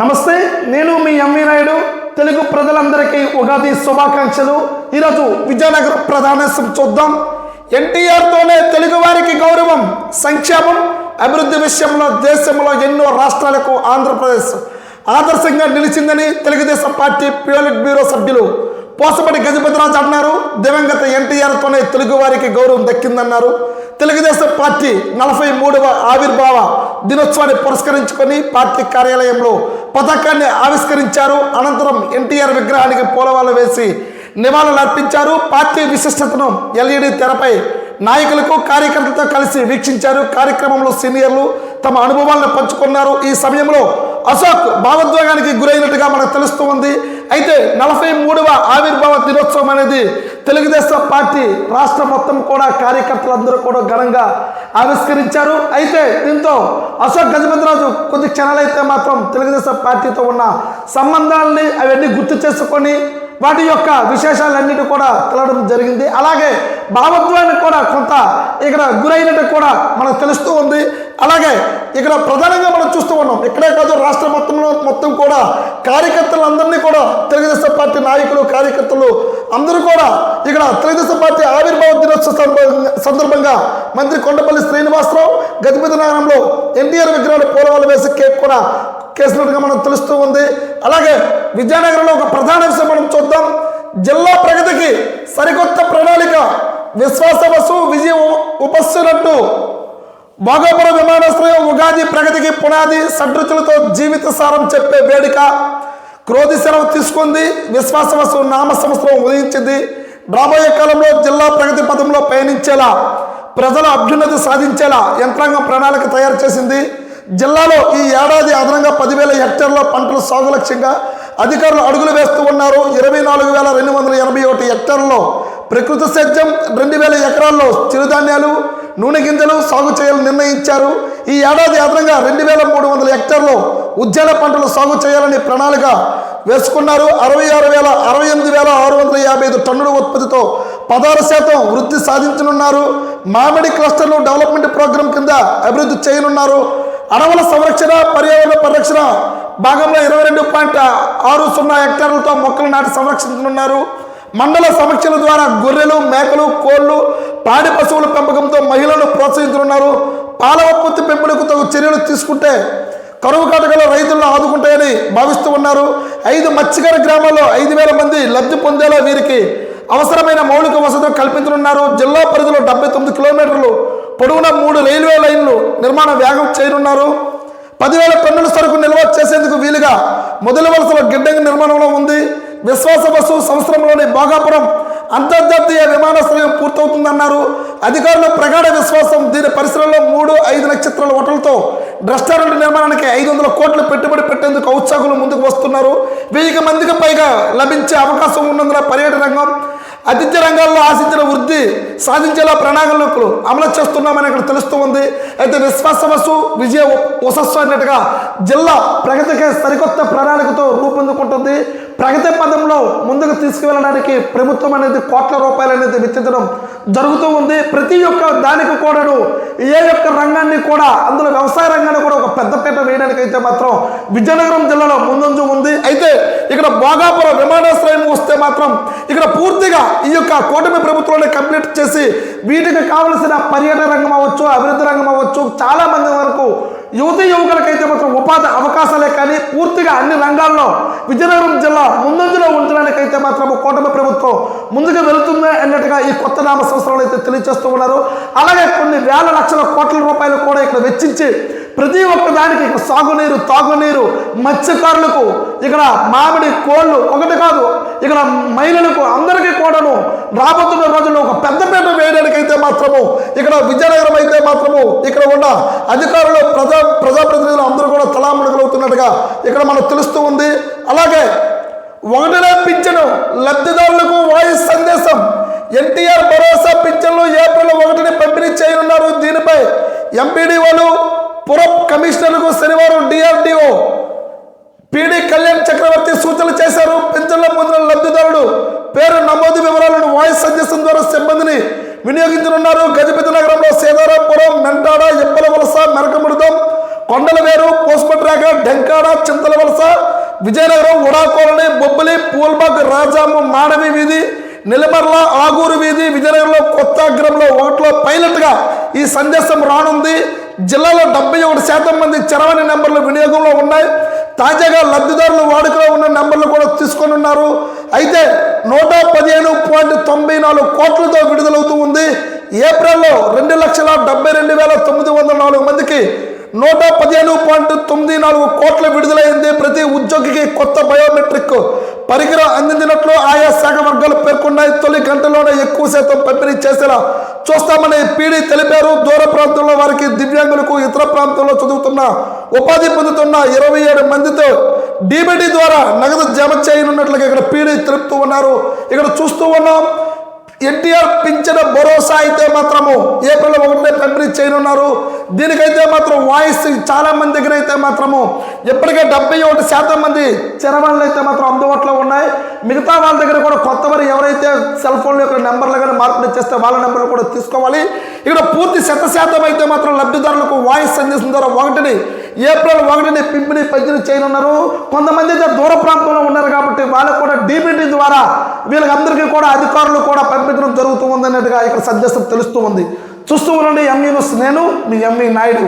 నమస్తే నేను మీ ఎంవి నాయుడు. తెలుగు ప్రజలందరికీ ఉగాది శుభాకాంక్షలు. ఈరోజు విజయనగరం ప్రధానాంశం చూద్దాం. ఎన్టీఆర్తోనే తెలుగు వారికి గౌరవం సంక్షేమం అభివృద్ధి విషయంలో దేశంలో ఎన్నో రాష్ట్రాలకు ఆంధ్రప్రదేశ్ ఆదర్శంగా నిలిచిందని తెలుగుదేశం పార్టీ పియోలిట్ బ్యూరో సభ్యులు పోసపటి గజపతిరాజు అన్నారు. దివంగత ఎన్టీఆర్తోనే తెలుగు వారికి గౌరవం దక్కిందన్నారు. తెలుగుదేశం పార్టీ నలభై మూడవ ఆవిర్భావ దినోత్సవాన్ని పురస్కరించుకొని పార్టీ కార్యాలయంలో పతాకాన్ని ఆవిష్కరించారు. అనంతరం ఎన్టీఆర్ విగ్రహానికి పూలవాళ్ళు వేసి నివాళులు అర్పించారు. పార్టీ విశిష్టతను ఎల్ఈడి తెరపై నాయకులకు కార్యకర్తలతో కలిసి వీక్షించారు. కార్యక్రమంలో సీనియర్లు తమ అనుభవాలను పంచుకున్నారు. ఈ సమయంలో అశోక్ భావోద్వేగానికి గురైనట్టుగా మనకు తెలుస్తూ ఉంది. అయితే నలభై మూడవ ఆవిర్భావ దినోత్సవం అనేది తెలుగుదేశం పార్టీ రాష్ట్ర మొత్తం కూడా కార్యకర్తలందరూ కూడా ఘనంగా ఆవిష్కరించారు. అయితే దీంతో అశోక్ గజపతిరాజు కొద్ది క్షణాలైతే మాత్రం తెలుగుదేశం పార్టీతో ఉన్న సంబంధాలని అవన్నీ గుర్తు చేసుకొని వాటి యొక్క విశేషాలన్నిటి కూడా తెలవడం జరిగింది. అలాగే భావద్వానికి కూడా కొంత ఇక్కడ గురైనట్టు కూడా మనకు తెలుస్తూ ఉంది. అలాగే ఇక్కడ ప్రధానంగా మనం చూస్తూ ఉన్నాం. ఇక్కడే కాదు రాష్ట్ర మొత్తంలో మొత్తం కూడా కార్యకర్తలందరినీ కూడా తెలుగుదేశం పార్టీ నాయకులు కార్యకర్తలు అందరూ కూడా ఇక్కడ తెలుగుదేశం పార్టీ ఆవిర్భావ దినోత్సవ సందర్భంగా- మంత్రి కొండపల్లి శ్రీనివాసరావు గజపతి నగరంలో ఎన్టీఆర్ విగ్రహాలు పూలవాళ్ళు వేసి కేక్ కూడా కేసినట్టుగా మనం తెలుస్తూ ఉంది. అలాగే విజయనగరంలో ఒక ప్రధాన విషయం మనం చూద్దాం. జిల్లా ప్రగతికి సరికొత్త ప్రణాళిక విశ్వాస విశ్వాసవసు విజయం ఉపస్సునట్టు భోగాపురం విమానాశ్రయం ఉగాది ప్రగతికి పునాది సడ్రుచులతో జీవిత సారం చెప్పే వేడుక క్రోధి సెలవు తీసుకుంది విశ్వాస విశ్వాసవసు నామ సంవత్సరం ఉదయించింది. రాబోయే కాలంలో జిల్లా ప్రగతి పథంలో పయనించేలా ప్రజల అభ్యున్నతి సాధించేలా యంత్రాంగం ప్రణాళిక తయారు చేసింది. జిల్లాలో ఈ ఏడాది అదనంగా పదివేల హెక్టార్ల పంటలు సాగు లక్ష్యంగా అధికారులు అడుగులు వేస్తూ ఉన్నారు. ఇరవై నాలుగు వేల రెండు వందల ఎనభై ఒకటి హెక్టార్లలో ప్రకృతి సేద్యం రెండు వేల ఎకరాల్లో చిరుధాన్యాలు నూనె గింజలు సాగు చేయాలని నిర్ణయించారు. ఈ ఏడాది అదనంగా రెండు వేల మూడు వందల హెక్టార్లో ఉద్యాన పంటలు సాగు చేయాలని ప్రణాళిక వేసుకున్నారు. అరవై ఆరు వేల అరవై ఎనిమిది వేల ఆరు వందల యాభై ఐదు టన్నుల ఉత్పత్తితో పదహారు శాతం వృద్ధి సాధించనున్నారు. మామిడి క్లస్టర్లు డెవలప్మెంట్ ప్రోగ్రాం కింద అభివృద్ధి చేయనున్నారు. అడవుల సంరక్షణ పర్యావరణ పరిరక్షణ భాగంలో ఇరవై రెండు పాయింట్ ఆరు సున్నా హెక్టార్లతో మొక్కలు నాటి సంరక్షించనున్నారు. మండల సమీక్షల ద్వారా గొర్రెలు మేకలు కోళ్ళు పాడి పశువుల పెంపకంతో మహిళలను ప్రోత్సహించనున్నారు. పాల ఉత్పత్తి పెంపునకు తగు చర్యలు తీసుకుంటే కరువు కాటకలో రైతులను ఆదుకుంటాయని భావిస్తూ ఉన్నారు. ఐదు మత్స్యకార గ్రామాల్లో ఐదు వేల మంది లబ్ధి పొందేలా వీరికి అవసరమైన మౌలిక వసతులు కల్పించనున్నారు. జిల్లా పరిధిలో డెబ్బై తొమ్మిది కిలోమీటర్లు పొడవున మూడు రైల్వే లైన్లు నిర్మాణ వేగం చేయనున్నారు. పదివేల టన్నుల సరుకు నిల్వ చేసేందుకు వీలుగా మొదటి వలసల గిడ్డంగి నిర్మాణంలో ఉంది. విశ్వాస బస్సు సంవత్సరంలోని భోగాపురం అంతర్జాతీయ విమానాశ్రయం పూర్తవుతుందన్నారు. అధికారుల ప్రగాఢ విశ్వాసం దీని పరిసరాల్లో మూడు ఐదు నక్షత్రాల హోటల్తో రెస్టారెంట్ నిర్మాణానికి ఐదు వందల కోట్లు పెట్టుబడి పెట్టేందుకు ఔత్సాహులు ముందుకు వస్తున్నారు. వెయ్యి మందికి పైగా లభించే అవకాశం ఉన్నందున పర్యాటక రంగం ఆతిథ్య రంగాల్లో ఆశించిన వృద్ధి సాధించేలా ప్రణాళికలు అమలు చేస్తున్నామని ఇక్కడ తెలుస్తూ ఉంది. అయితే విశ్వాసవసు విజయ ఉసస్సు అన్నట్టుగా జిల్లా ప్రగతికి సరికొత్త ప్రణాళికతో రూపొందుకుంటుంది. ప్రగతి పదంలో ముందుకు తీసుకువెళ్ళడానికి ప్రభుత్వం అనేది కోట్ల రూపాయలు అనేది వెచ్చించడం జరుగుతూ ఉంది. ప్రతి ఒక్క దానికి కూడాను ఏ యొక్క రంగాన్ని కూడా అందులో వ్యవసాయ రంగాన్ని కూడా ఒక పెద్దపీట వేయడానికి అయితే మాత్రం విజయనగరం జిల్లాలో ముందంజు ఉంది. అయితే ఇక్కడ భోగాపురం విమానాశ్రయం వస్తే మాత్రం ఇక్కడ పూర్తిగా ఈ యొక్క కూటమి ప్రభుత్వాన్ని కంప్లీట్ చేసి వీటికి కావలసిన పర్యాటక రంగం అవ్వచ్చు అభివృద్ధి రంగం అవ్వచ్చు చాలా మంది వరకు యువతి యువక ఉపాధి అవకాశాలే కానీ పూర్తిగా అన్ని రంగాల్లో విజయనగరం జిల్లా ముందంజలో ఉంచడానికైతే మాత్రం కూటమి ప్రభుత్వం ముందుకు వెళుతుంది అన్నట్టుగా ఈ కొత్త నామ సంవత్సరాలు అయితే తెలియజేస్తూ ఉన్నారు. అలాగే కొన్ని వేల లక్షల కోట్ల రూపాయలు కూడా ఇక్కడ వెచ్చించి ప్రతి ఒక్క దానికి ఇక్కడ సాగునీరు తాగునీరు మత్స్యకారులకు ఇక్కడ మామిడి కోళ్ళు ఒకటి కాదు ఇక్కడ మహిళలకు అందరికీ కూడాను రాబోతున్న రోజుల్లో ఒక పెద్ద పెద్ద మాత్రము. ఇక్కడ విజయనగరం అయితే మాత్రము ఇక్కడ ఉన్న అధికారులు ప్రజా ప్రజాప్రతినిధులు అందరూ కూడా తలామణుగులవుతున్నట్టుగా ఇక్కడ మనకు తెలుస్తూ ఉంది. అలాగే ఒకటినే పింఛను లబ్ధిదారులకు వాయిస్ సందేశం. ఎన్టీఆర్ భరోసా పింఛన్లు ఏప్రిల్ ఒకటిని పంపిణీ చేయనున్నారు. దీనిపై ఎంపీడీఓలు పురం కమిషనర్కు శనివారం డిఆర్డిఓ పీడి కళ్యాణ్ చక్రవర్తి సూచనలు చేశారు. చింతల వలస విజయనగరం ఉడాకోలని బొబ్బలి పూల్బాగ్ రాజాము మాడవి వీధి నిలమర్ల ఆగూరు వీధి విజయనగరంలో కొత్త అగ్రంలో ఒకటిలో పైలట్గా ఈ సందేశం రానుంది. జిల్లాలో డెబ్బై ఒకటి శాతం మంది చరవని నెంబర్లు వినియోగంలో ఉన్నాయి. తాజాగా లబ్ధిదారులు వాడుకలో ఉన్న నెంబర్లు కూడా తీసుకొని ఉన్నారు. అయితే నూట పదిహేను పాయింట్ తొంభై నాలుగు కోట్లతో విడుదలవుతూ ఉంది. ఏప్రిల్లో రెండు లక్షల డెబ్బై రెండు వేల తొమ్మిది వందల నాలుగు మందికి నూట పదిహేను పాయింట్ తొమ్మిది నాలుగు కోట్ల విడుదలైంది ప్రతి ఉద్యోగికి కొత్త బయోమెట్రిక్. పరికరం అందించినట్లు ఆయా శాఖ వర్గాలు పేర్కొన్నాయి. తొలి గంటలోనే ఎక్కువ శాతం పంపిణీ చేసేలా చూస్తామని పీడీ తెలిపారు. దూర ప్రాంతంలో వారికి దివ్యాంగులకు ఇతర ప్రాంతంలో చదువుతున్న ఉపాధి పొందుతున్న ఇరవై ఏడు మందితో డీబీటీ ద్వారా నగదు జమ చేయనున్నట్లుగా ఇక్కడ పీడీ తెలుపుతూ ఉన్నారు. ఇక్కడ చూస్తూ ఉన్నాం. ఎన్టీఆర్ పింఛన భరోసా అయితే మాత్రము ఏప్రిల్ ఒకటే పంపిణీ చేయనున్నారు. దీనికైతే మాత్రం వాయిస్ చాలా మంది దగ్గర అయితే మాత్రము ఎప్పటికే డెబ్బై ఒకటి శాతం మంది చిరవాళ్ళు అయితే మాత్రం అందుబాటులో ఉన్నాయి. మిగతా వాళ్ళ దగ్గర కూడా కొత్త వారు ఎవరైతే సెల్ ఫోన్ యొక్క నెంబర్లు కానీ మార్పులు చేస్తే వాళ్ళ నెంబర్లు కూడా తీసుకోవాలి. ఇక్కడ పూర్తి శత శాతం అయితే మాత్రం లబ్ధిదారులకు వాయిస్ అందిస్తున్న ద్వారా ఒకటిని ఏప్రిల్ ఒకటిని పింపిని పంపిణీ చేయనున్నారు. కొంతమంది అయితే దూర ప్రాంతంలో ఉన్నారు కాబట్టి వాళ్ళకు కూడా డీబీటీ ద్వారా వీళ్ళకందరికీ కూడా అధికారులు కూడా పంపించడం జరుగుతూ ఉందన్నట్టుగా ఇక్కడ సందేశం తెలుస్తూ ఉంది. చూస్తూ ఉండండి ఎంఈ నేను మీ ఎంఈ నాయుడు